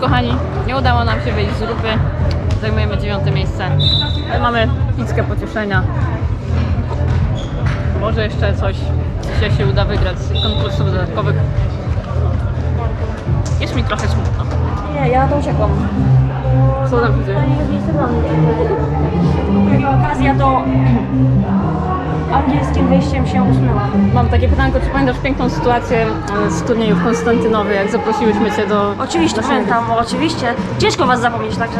kochani, nie udało nam się wyjść z grupy. Zajmujemy dziewiąte miejsce. Ale mamy pizzkę pocieszenia. Może jeszcze coś dzisiaj się uda wygrać z konkursów dodatkowych. Jest mi trochę smutno. Nie, ja to uciekłam. Co tam się dzieje? Nie na mnie. Okazja do angielskim wyjściem się usunęła. Mam takie pytanko, czy pamiętasz piękną sytuację e, z turnieju w Konstantynowie, jak zaprosiłyśmy Cię do... Oczywiście naszego- pamiętam, oczywiście. Ciężko was zapomnieć, także...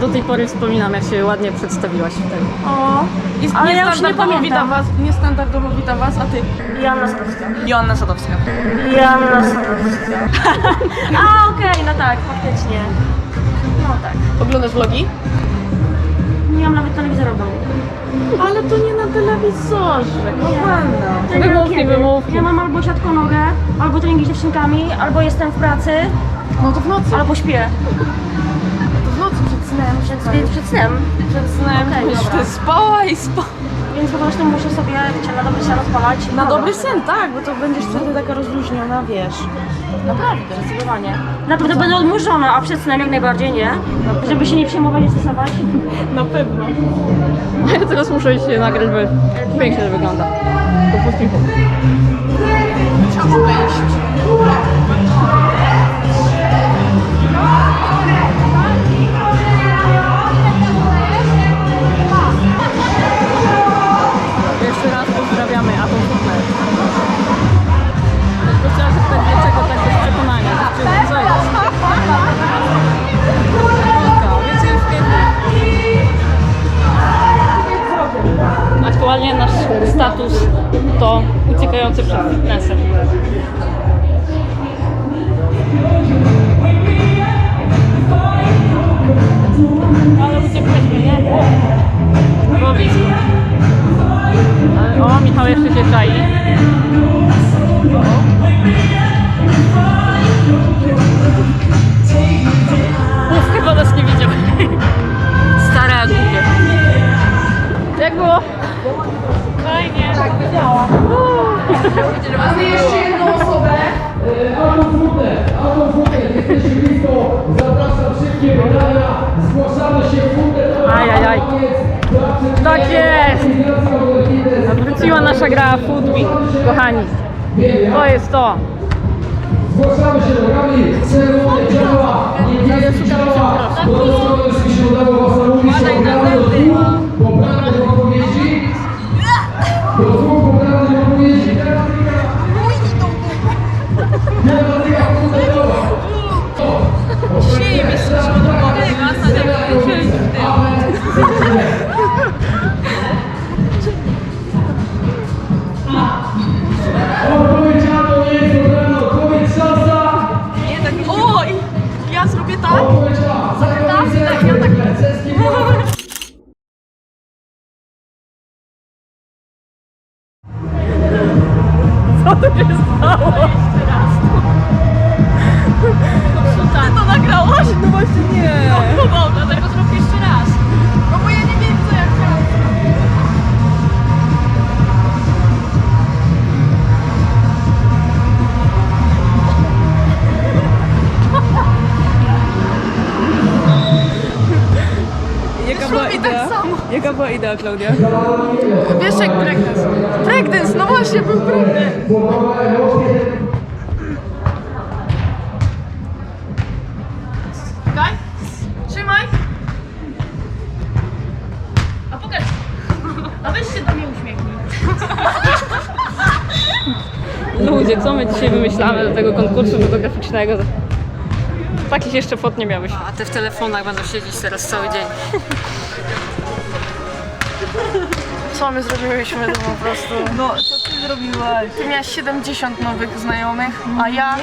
Do tej pory wspominam, jak się ładnie przedstawiłaś tutaj. O, Jest ale ja już nie niestandardowo witam pamiętam. was, niestandardowo witam was, a ty? Joanna Sadowska. Joanna Sadowska. Joanna Sadowska. A, okej, no tak, faktycznie. No tak. Oglądasz vlogi? Nie mam nawet telewizora w domu. Ale to nie na telewizorze, kochana. Wiem Wymówki, kiedy. wymówki. Ja mam albo siatkonogę, albo treningi z dziewczynkami, albo jestem w pracy, No to w nocy, albo śpię. to w nocy przed snem. Przed, przed snem. Przed snem. Okej, dobra. spała i spała. Więc po prostu muszę sobie, wiecie, na dobry sen odpalać. Na dobry sen, tak, bo to będziesz wtedy taka rozluźniona, wiesz. Naprawdę. Zdecydowanie. Na pewno będę odmurzona, a przed snem jak najbardziej nie. Żeby się nie przejmować, nie stresować. Na pewno. Ja teraz muszę się nagrać, bo pięknie to wygląda. Po prostu Trzeba wejść. Uciekający przed fitnessem. Ale uciekliśmy, nie? Było blisko. Ale, o, Michał jeszcze się czai. Uf, chyba nas nie widział. Stara głupie. Jak było? Fajnie. Tak, widziałam. Mamy jeszcze jedną osobę. Jesteście blisko. Zapraszam szybkie pytania. Zgłaszamy się w fundę. Ajajaj. Tak jest! Wróciła nasza gra Foodweek, kochani. To jest to. Zgłaszamy się nogami. Czerwone działa. Niebieskie działa. Do tego już mi się udało was namówić. Była idea, Klaudia? Wiesz jak breakdance? Breakdance, no właśnie, był breakdance. Czekaj, trzymaj. A. A weź się do mnie uśmiechnij. Ludzie, co my dzisiaj wymyślamy do tego konkursu fotograficznego? Takich jeszcze fot nie miałeś. A te w telefonach będą siedzieć teraz cały dzień. Co my zrobiłyśmy to po prostu? No, co ty zrobiłaś? Ty miałaś 70 nowych znajomych, a ja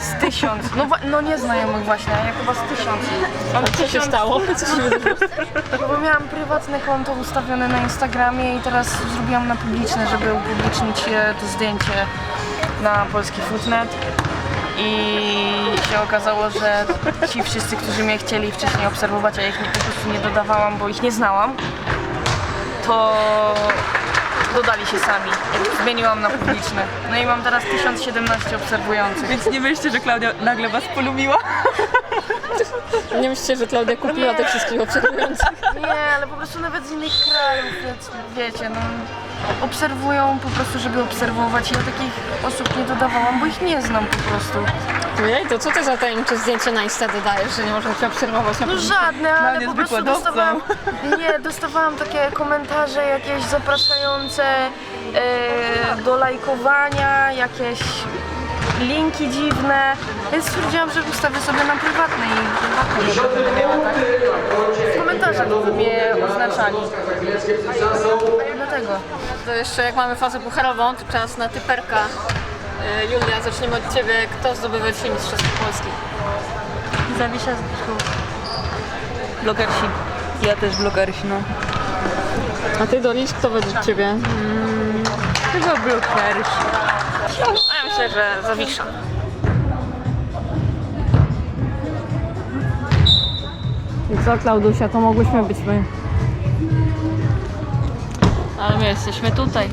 z 1000. No, wa- no nie znajomych właśnie, a ja chyba z 1000. Ale co się stało? Co się wydarzyło? No bo miałam prywatne konto ustawione na Instagramie i teraz zrobiłam na publiczne, żeby upublicznić e, to zdjęcie na polski Footnet. I się okazało, że ci wszyscy, którzy mnie chcieli wcześniej obserwować, a ja ich nie, po prostu nie dodawałam, bo ich nie znałam, to dodali się sami. jak Zmieniłam na publiczne. No i mam teraz 1017 obserwujących. Więc nie myślcie, że Klaudia nagle was polubiła? Nie myślicie, że Klaudia kupiła tych wszystkich obserwujących? Nie, ale po prostu nawet z innych krajów, więc wiecie, no obserwują po prostu, żeby obserwować. Ja takich osób nie dodawałam, bo ich nie znam po prostu. Ojej, to co ty za tajemnicze zdjęcie na Insta dodajesz, że nie można się obserwować na No żadne, ale po prostu dostawałam, nie, dostawałam takie komentarze jakieś zapraszające e, do lajkowania, jakieś linki dziwne, więc stwierdziłam, że ustawię sobie na prywatnej i prywatnej nie będę miała, tak? W komentarzach by mnie oznaczali. Dlatego. To jeszcze jak mamy fazę pucharową, to czas na typerka. Y, Julia, zaczniemy od Ciebie. Kto zdobywa dzisiaj Mistrzostwo Polski? Zawisza z Blogersi. Ja też blogersi, no. A Ty, Doris, kto według Ciebie? Chyba blogersi. A ja myślę, że Zawisza. I co, Klaudusia, to mogłyśmy być my. Ale my jesteśmy tutaj.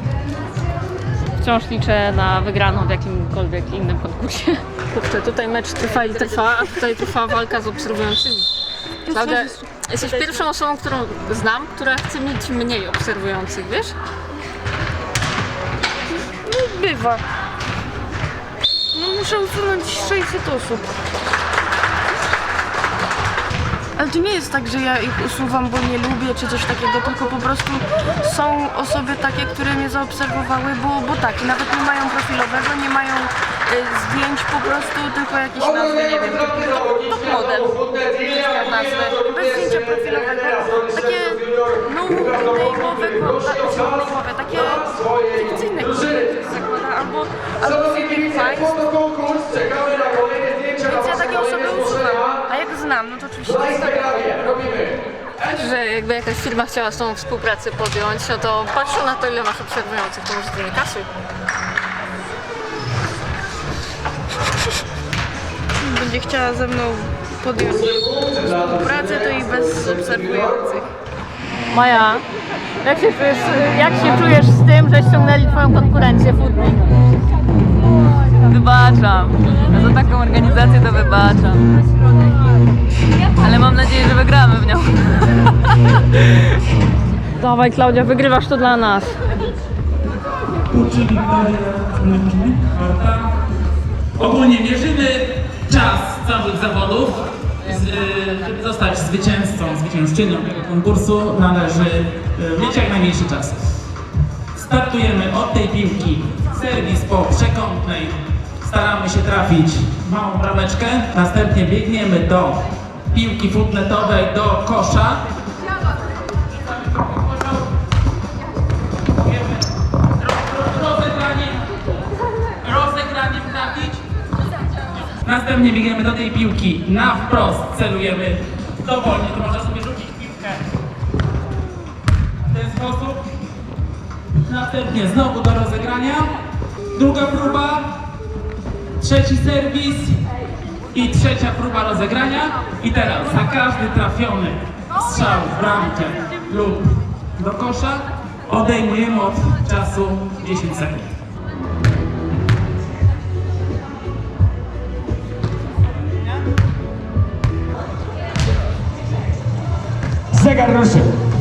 Wciąż liczę na wygraną w jakimkolwiek innym konkursie. Kurczę, tutaj mecz trwa i trwa, a tutaj trwa walka z obserwującymi. Klaudia, jesteś pierwszą osobą, którą znam, która chce mieć mniej obserwujących, wiesz? Bywa. No muszę usunąć 600 osób. Ale to nie jest tak, że ja ich usuwam, bo nie lubię czy coś takiego, tylko po prostu są osoby takie, które mnie zaobserwowały, bo, bo tak, nawet nie mają profilowego, nie mają e, zdjęć po prostu, tylko jakieś nazwy, nie wiem, top, top model, nazwy, bez zdjęcia profilowego, takie no name'owe konta, name'owe, takie fikcyjne konta albo, albo ja takie osoby usuwam, a jak znam, no to oczywiście zostawiam. że jakby jakaś firma chciała z tą współpracę podjąć, no to patrzą na to, ile masz obserwujących, to może ty nie kasuj. Będzie chciała ze mną podjąć współpracę, to i bez obserwujących. Maja, jak się czujesz, jak się czujesz z tym, że ściągnęli twoją konkurencję Foodlink? Wybaczam. No za taką organizację to wybaczam. Ale mam nadzieję, że wygramy w nią. Dawaj Klaudia, wygrywasz to dla nas. Ogólnie mierzymy czas całych zawodów. Y, Żeby zostać zwycięzcą, zwycięzczynią tego konkursu należy y, mieć jak najmniejszy czas. Startujemy od tej piłki. Serwis po przekątnej. Staramy się trafić małą brameczkę. Następnie biegniemy do piłki futnetowej, do kosza. Następnie biegniemy do tej piłki na wprost, celujemy dowolnie, to można sobie rzucić piłkę w ten sposób. Następnie znowu do rozegrania. Druga próba, trzeci serwis i trzecia próba rozegrania. I teraz za każdy trafiony strzał w bramkę lub do kosza odejmujemy od czasu 10 sekund. Zegar ruszył.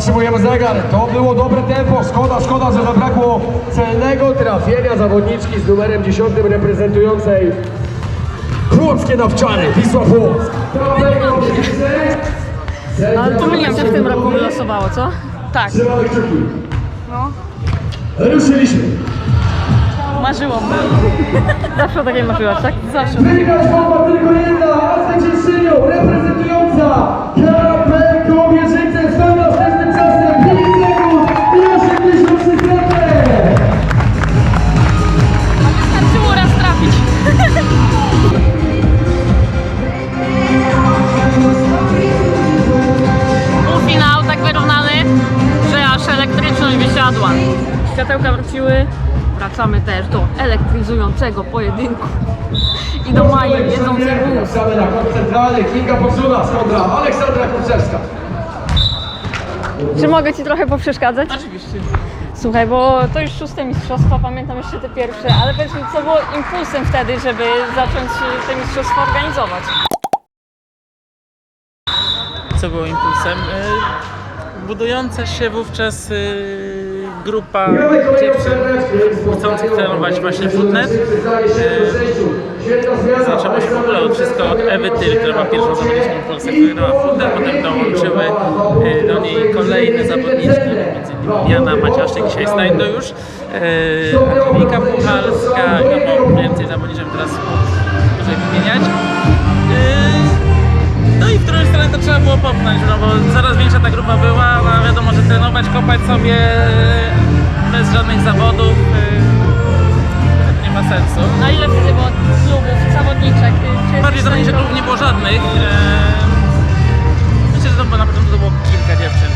Zatrzymujemy zegar. To było dobre tempo. Szkoda, szkoda, że zabrakło celnego trafienia zawodniczki z numerem 10 reprezentującej Chłopskie Nawczary, Wisła Płock. Ale pomyliłam się w tym roku wylosowało, co? Tak, kciuki. Ruszyliśmy. marzyłam. Zawsze o takiej marzyłaś, tak? Zawsze. Wygrać mogła tylko jedna, a zwycięzczynią reprezentująca Światełka wróciły. Wracamy też do elektryzującego pojedynku i do Mai jedzącej wóz. Na centralny, Kinga Poczuna kontra Aleksandra Kurczewska. Czy mogę Ci trochę poprzeszkadzać? Oczywiście. Słuchaj, bo to już szóste mistrzostwa, pamiętam jeszcze te pierwsze, ale powiedz mi, co było impulsem wtedy, żeby zacząć te mistrzostwa organizować? Co było impulsem? Y, Budująca się wówczas y, grupa dziewczyn chcących trenować właśnie footnet. Zaczęło się w ogóle od wszystko od Ewy Tyl, która była pierwszą zawodniczką w Polsce, która grała footnet, potem dołączyły y, do niej kolejne zawodniczki, między innymi Diana Maciaszczyk, dzisiaj Stajdo już, Angelika Puchalska, no bo więcej zawodniczek teraz dłużej wymieniać. Y, trzeba było popchnąć, no bo coraz większa ta grupa była, no a wiadomo, że trenować, kopać sobie bez żadnych zawodów to nie ma sensu. Na ile wtedy było klubów, zawodniczek? Bardziej stanie klubów nie było żadnych. e, Myślę, że to było na początku to było kilka dziewczyn.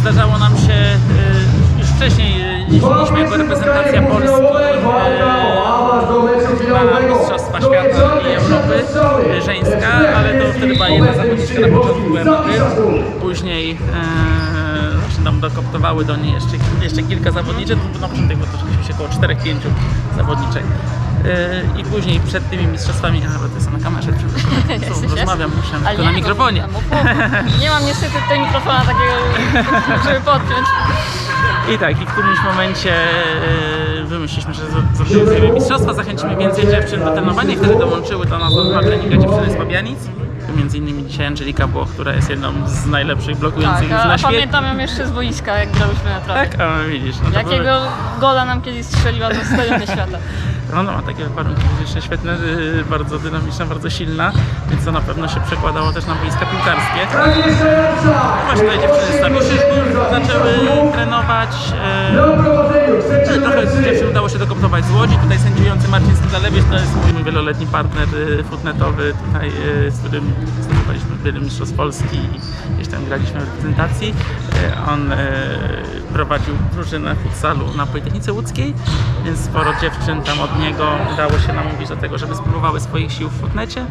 Zdarzało nam się e, już wcześniej e, jako reprezentacja Polski e, na Mistrzostwa Świata i Europy e, żeńska, ale to wtedy była jedna zawodniczka na początku ty. Później e, znaczy tam dokoptowały do niej jeszcze, jeszcze kilka zawodniczek, na początek było to się około 4-5 zawodniczek. E, I później przed tymi mistrzostwami, a bo to jest na kamerze, przepraszam, jest. rozmawiam, muszę Ale tylko na nie, mikrofonie. no. Nie mam niestety tutaj mikrofona takiego, żeby podpiąć. I tak, i w którymś momencie e, wymyśliliśmy, że zrobimy sobie mistrzostwa, zachęcimy więcej dziewczyn do trenowania i wtedy dołączyły do nas na treninga dziewczyny z Pabianic. Między innymi dzisiaj Angelika Włoch, która jest jedną z najlepszych blokujących Tak, a, na świecie. pamiętam ją jeszcze z boiska, jak grałyśmy na trawie. Tak, a widzisz. No Jakiego były- gola nam kiedyś strzeliła ze stadiony świata. No, no ma takie warunki fizyczne świetne, y, bardzo dynamiczna, bardzo silna, więc to na pewno się przekładało też na boiska piłkarskie. Właśnie tutaj dziewczyny z zaczęły trenować. e, trochę dziewczyn udało się dokoptować z Łodzi. Tutaj sędziujący Marcin Skidalewicz to jest mój wieloletni partner y, footnetowy, tutaj, y, z którym zdobywaliśmy wiele mistrzostw Polski i gdzieś tam graliśmy w reprezentacji. Y, On y, prowadził drużynę futsalu na Politechnice Łódzkiej, więc sporo dziewczyn tam od niego udało się namówić do tego, żeby spróbowały swoich sił w footnecie.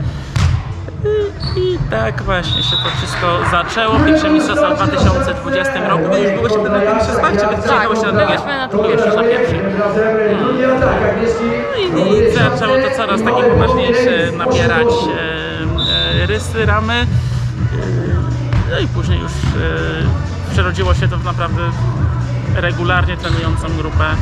I tak właśnie się to wszystko zaczęło. Pierwsze mistrzostwa w 2020 roku. Wy już byłyście wtedy na tych mistrzostwach, czy wy przyjechałyście na drugie? byłyśmy na tym Pierwszy, na pierwszy. No i, i zaczęło to coraz takie poważniejsze nabierać e, e, rysy, ramy. E, no i później już e, przerodziło się to w naprawdę regularnie trenującą grupę. E,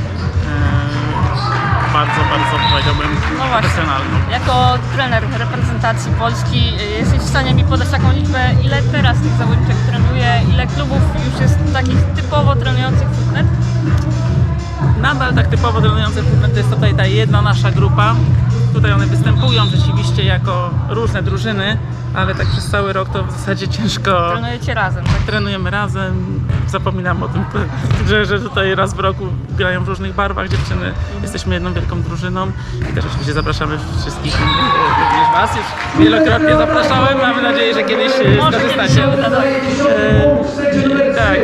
bardzo, bardzo powiedziałbym No profesjonalną. Jako trener reprezentacji Polski y, jesteś w stanie mi podać taką liczbę, ile teraz tych zawodniczek trenuje, ile klubów już jest takich typowo trenujących futnet? nadal tak typowo trenujące futbol to jest tutaj ta jedna nasza grupa. Tutaj one występują rzeczywiście jako różne drużyny, ale tak przez cały rok to w zasadzie ciężko. Trenujecie razem, tak? Trenujemy razem, zapominam o tym, że, że tutaj raz w roku grają w różnych barwach dziewczyny. Jesteśmy jedną wielką drużyną i też oczywiście zapraszamy wszystkich e, również Was już wielokrotnie zapraszałem. Mamy nadzieję, że kiedyś e, skorzystacie. tak. E, tak,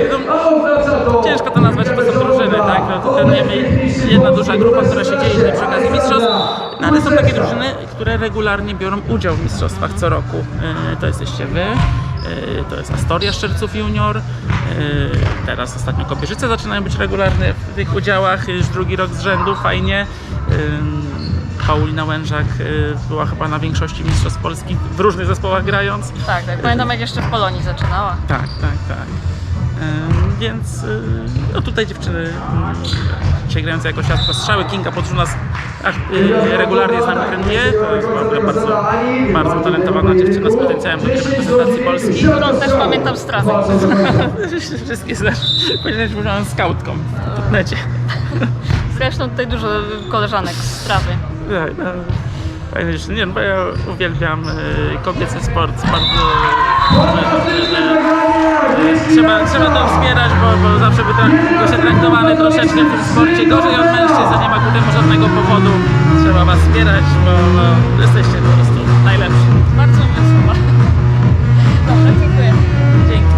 no, ciężko to nazwać, to są drużyny, tak? No, to trenujemy jedna duża grupa, która się dzieje przy okazji mistrzostw, no, ale są takie drużyny, które regularnie biorą udział w mistrzostwach co roku. E, To jesteście wy, e, to jest Astoria Szczerców Junior, e, teraz ostatnio Kopierzyce zaczynają być regularne w tych udziałach, już drugi rok z rzędu, fajnie. Paulina Łężak była chyba na większości mistrzostw Polski w różnych zespołach grając. Tak, tak. Pamiętam jak jeszcze w Polonii zaczynała. Tak, tak, tak. Więc y, no tutaj dziewczyny mm, dzisiaj grające jako siatko strzały, Kinga z- ach- y, regularnie z nami trenuje. To jest bardzo, bardzo utalentowana dziewczyna z potencjałem do reprezentacji Polski. Którą też pamiętam z trawy. Wszystkie znasz. Powiedziałem, że byłam skautką w podnecie. Zresztą tutaj dużo koleżanek z trawy. Tak, no. Fajne dziewczyny. Nie, no, bo ja uwielbiam y, kobiecy sport. Bardzo że trzeba, trzeba to wspierać, bo, bo zawsze by to się traktowany troszeczkę w tym sporcie gorzej od mężczyzn, a nie ma ku temu żadnego powodu. Trzeba was wspierać, bo no, jesteście po prostu najlepsi. Bardzo miłe słowa. Dobra, dziękuję. Dzięki.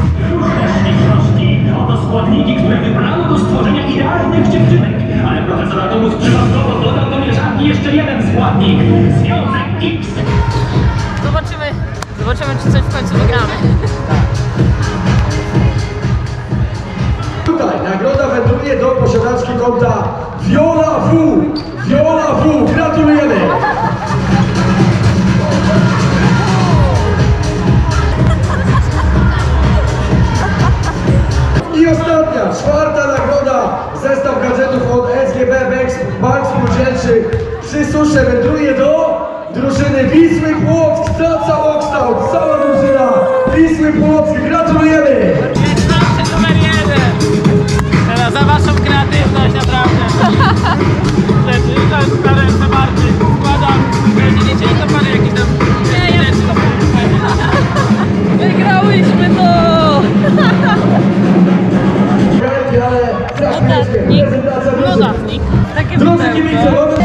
Oto składniki, które wybrano do stworzenia idealnych dziewczynek. Ale profesor Atomus przypadkowo dodał do mieszanki jeszcze jeden składnik. Związek X. Zobaczymy, zobaczymy czy coś w końcu wygramy. Konta Viola W. Viola W. Gratulujemy! I ostatnia, czwarta nagroda, zestaw gadżetów od SGB Bank, Spółdzielczy przy susze wędruje do drużyny Wisły Płock, całokształt, cała drużyna Wisły Płock, gratulujemy! Teraz za waszą kreatywność, naprawdę. Rzeczy, to jest na ręce bardziej. Składam. Nie liczyli to parę jakichś tam... Nie, ja Wygrałyśmy to! Chwileczkę prezentacja drużyny. Dodatnik. Takie pudełko.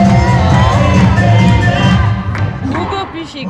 Długopisiki.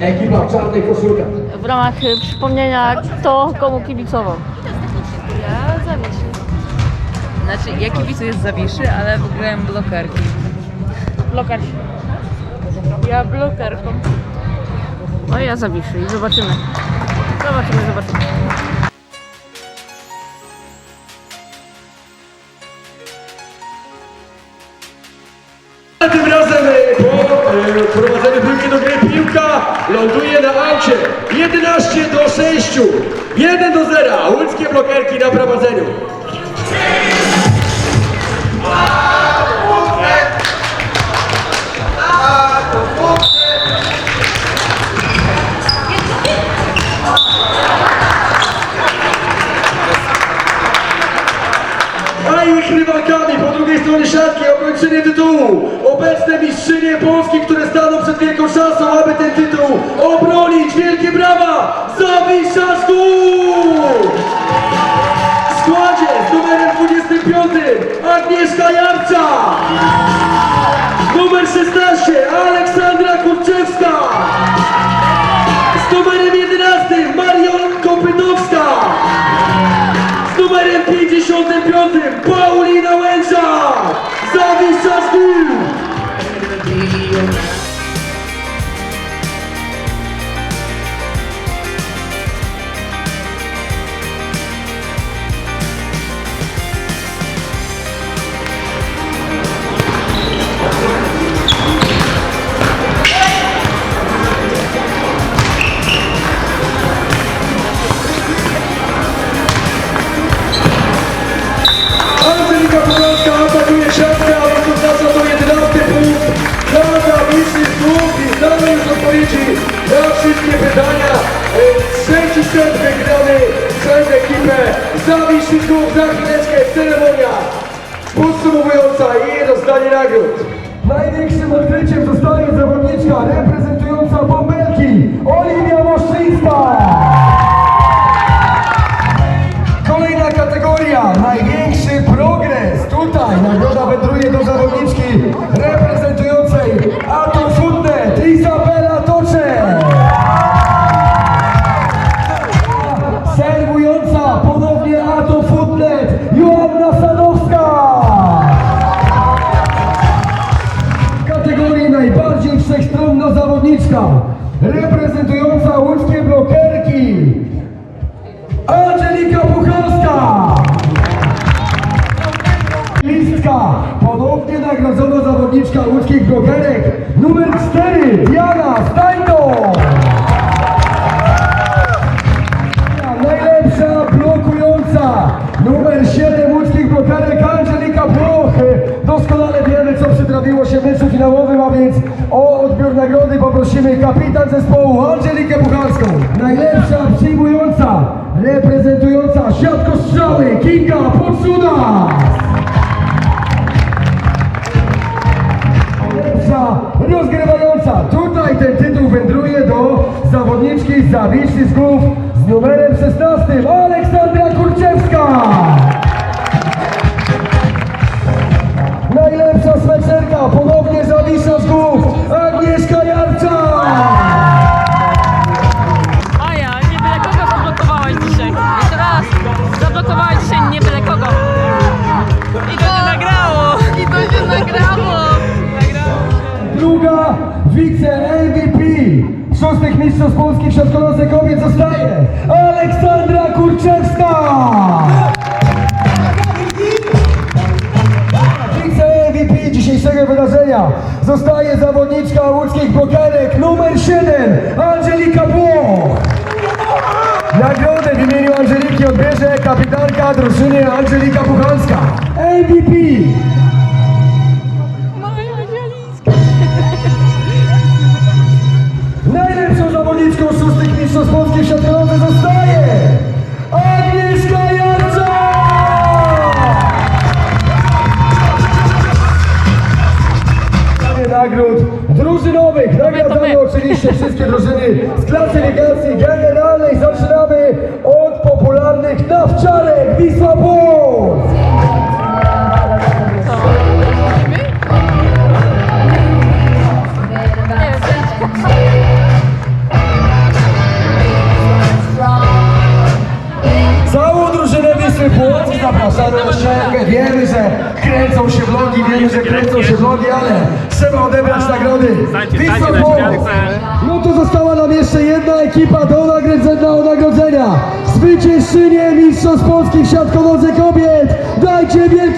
Ekipa w czarnych koszulkach. W ramach y, przypomnienia, kto komu kibicował. Ja zawiesz. Znaczy, ja kibicuję z Zawiszy, ale wygrałem blokerki. Blokar. Ja blokerką. No i ja zawiszę i zobaczymy. Zobaczymy, zobaczymy. Tym razem e, po e, wprowadzeniu piłki do gry piłka ląduje na aucie. 11 do 6. 1 do 0. Łódzkie blokerki na prowadzeniu. Ich rywalkami po drugiej stronie siatki obrończynie tytułu. Obecne mistrzynie Polski, które staną przed wielką szansą, aby ten tytuł obronić. Wielkie brawa! Zawisza Skór! W składzie z numerem 25 Agnieszka Jarcza. Numer 16 Aleksandra Kurczewska. 55 Paulina zawodniczka reprezentująca łódzkie blokerki Angelika Puchowska! Listka, ponownie nagrodzona zawodniczka łódzkich blogerek numer 4 Diana Stajno. Nagrody poprosimy kapitan zespołu Angelikę Pucharską. Najlepsza przyjmująca, reprezentująca siatko strzały Kinga Podsuda. Najlepsza rozgrywająca. Tutaj ten tytuł wędruje do zawodniczki z Zawiszy z Głów z numerem 16 Najlepszą zawodniczką szóstych mistrzostw Polski w siatkonocy Bahçeli'ye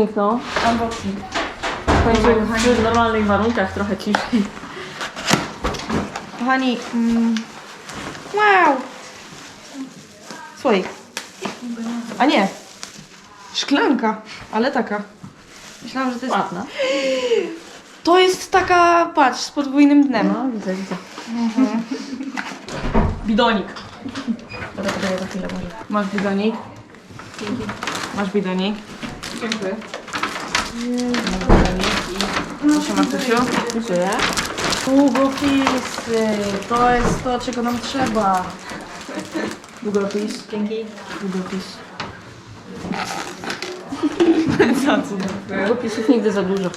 Unboxing, no. Unboxing. Kończy w normalnych warunkach trochę ciszej. Kochani, mm, wow! Słoik. A nie, szklanka, ale taka. Myślałam, że to jest... Ładna. To jest taka, patrz, z podwójnym dnem. No, widzę, widzę. Bidonik. Dobra, podaję za chwilę może. Masz bidonik. Masz bidonik. Dziękuję. Proszę Martusiu. Dziękuję. Długopisy. To jest to, czego nam trzeba. Długopis. Dzięki. Długopis. Długopisów nigdy za dużo.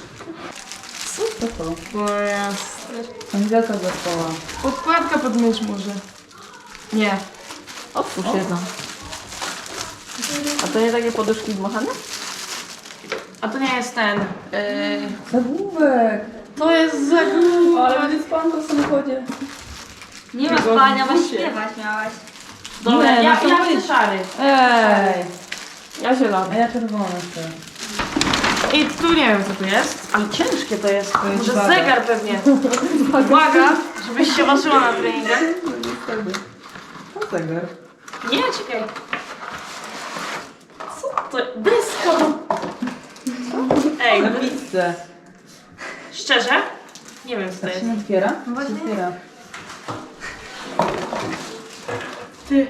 To jest... Angelka zespoła. Podkładka pod mysz może. Nie. Otwórz jedną. A to nie takie poduszki dmuchane? A to nie jest ten. Yy, Zagłówek! To jest. Ale będzie spanko w samochodzie. Nie ma spania, masz śpiewać miałaś. Dobra, Nie, ja, no to ja chcę szary. Ej! Ja zielony. A ja czerwony chcę. I tu nie wiem co tu jest, ale ciężkie to jest. Może waga. zegar pewnie. Uwaga, żebyś się ważyła na treningach. Co zegar? Nie, czekaj. Co to? Deska! Ej, Na pizzę. szczerze? Nie wiem co to Tak jest. się nie otwiera? No właśnie. otwiera. Ty.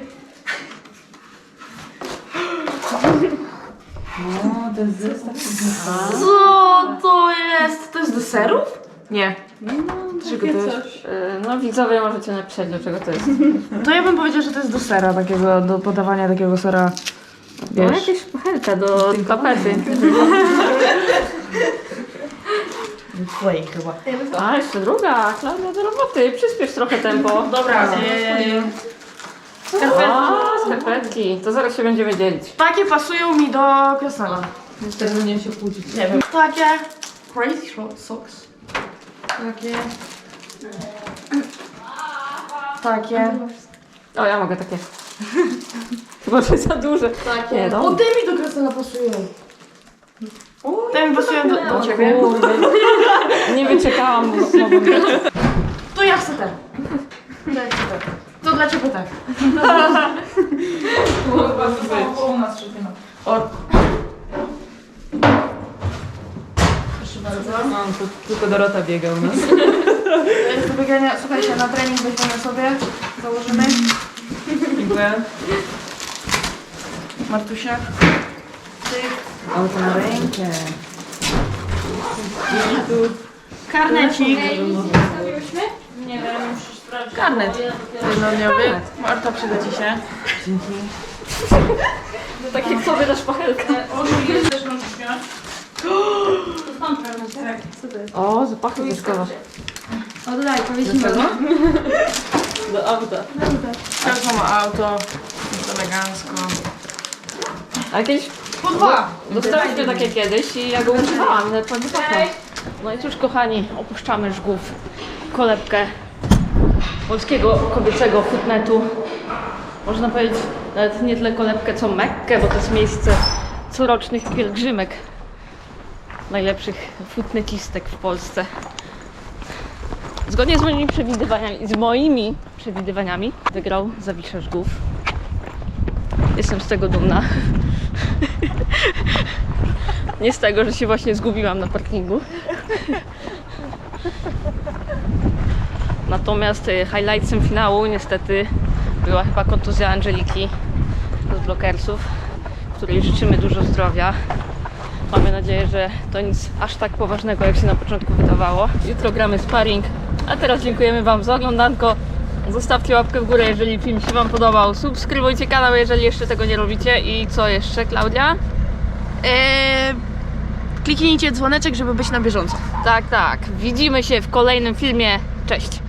No, to jest zestaw. Co to jest? To jest do serów? Nie. No, Czego to jest? coś. Yy, No widzowie możecie napisać do czego to jest. To ja bym powiedział, że to jest do sera takiego, do podawania takiego sera. No Wiesz. jakieś pachelka do tapety. Twojej chyba. A, jeszcze druga. Klaudia do roboty. Przyspiesz trochę tempo. Dobra, A, skarpetki. To zaraz się będziemy dzielić. takie pasują mi do krasnala. Teraz będziemy się kłócić. Nie wiem. Takie. Crazy short socks. Takie. Takie. O, ja mogę takie. Chyba, że za duże. Takie. Nie, o, dobra. te mi do krasnala pasują. Te mi pasują do, do ciebie. Nie wyczekałam, bo mogą być. To ja chcę te. To ja chcę te. To dla ciebie tak. U nas się nie ma. O, Mam, tu tylko Dorota biega u nas. do biegania. Słuchajcie, na trening weźmiemy sobie. Założymy. Dziękuję. Martusia. Ty. Auto na rękę. Karnecik. Karnet. Jednodniowy. Marta, przyda ci się. Tak jak sobie dasz pachelkę. Odwróć też możesz śmiać. O, zapachy dyskowe. Oddaj, powiedzmy. Do auta. Teraz mamy auto. Jest elegancko. A jakieś... Po dwa. Dostaliśmy takie kiedyś i ja go używałam, nawet pan zapachał. No i cóż kochani, opuszczamy Żgów, kolebkę polskiego kobiecego footnetu. Można powiedzieć nawet nie tyle kolebkę, co Mekkę, bo to jest miejsce corocznych pielgrzymek najlepszych footnetistek w Polsce. Zgodnie z moimi przewidywaniami, z moimi przewidywaniami wygrał Zawisza Żgów. Jestem z tego dumna. Nie z tego, że się właśnie zgubiłam na parkingu. Natomiast y, highlightsem finału niestety była chyba kontuzja Angeliki z Blockersów, której życzymy dużo zdrowia. Mamy nadzieję, że to nic aż tak poważnego, jak się na początku wydawało. Jutro gramy sparring, a teraz dziękujemy Wam za oglądanko. Zostawcie łapkę w górę, jeżeli film się Wam podobał. Subskrybujcie kanał, jeżeli jeszcze tego nie robicie. I co jeszcze, Klaudia? Eee, kliknijcie dzwoneczek, żeby być na bieżąco. Tak, tak. Widzimy się w kolejnym filmie. Cześć.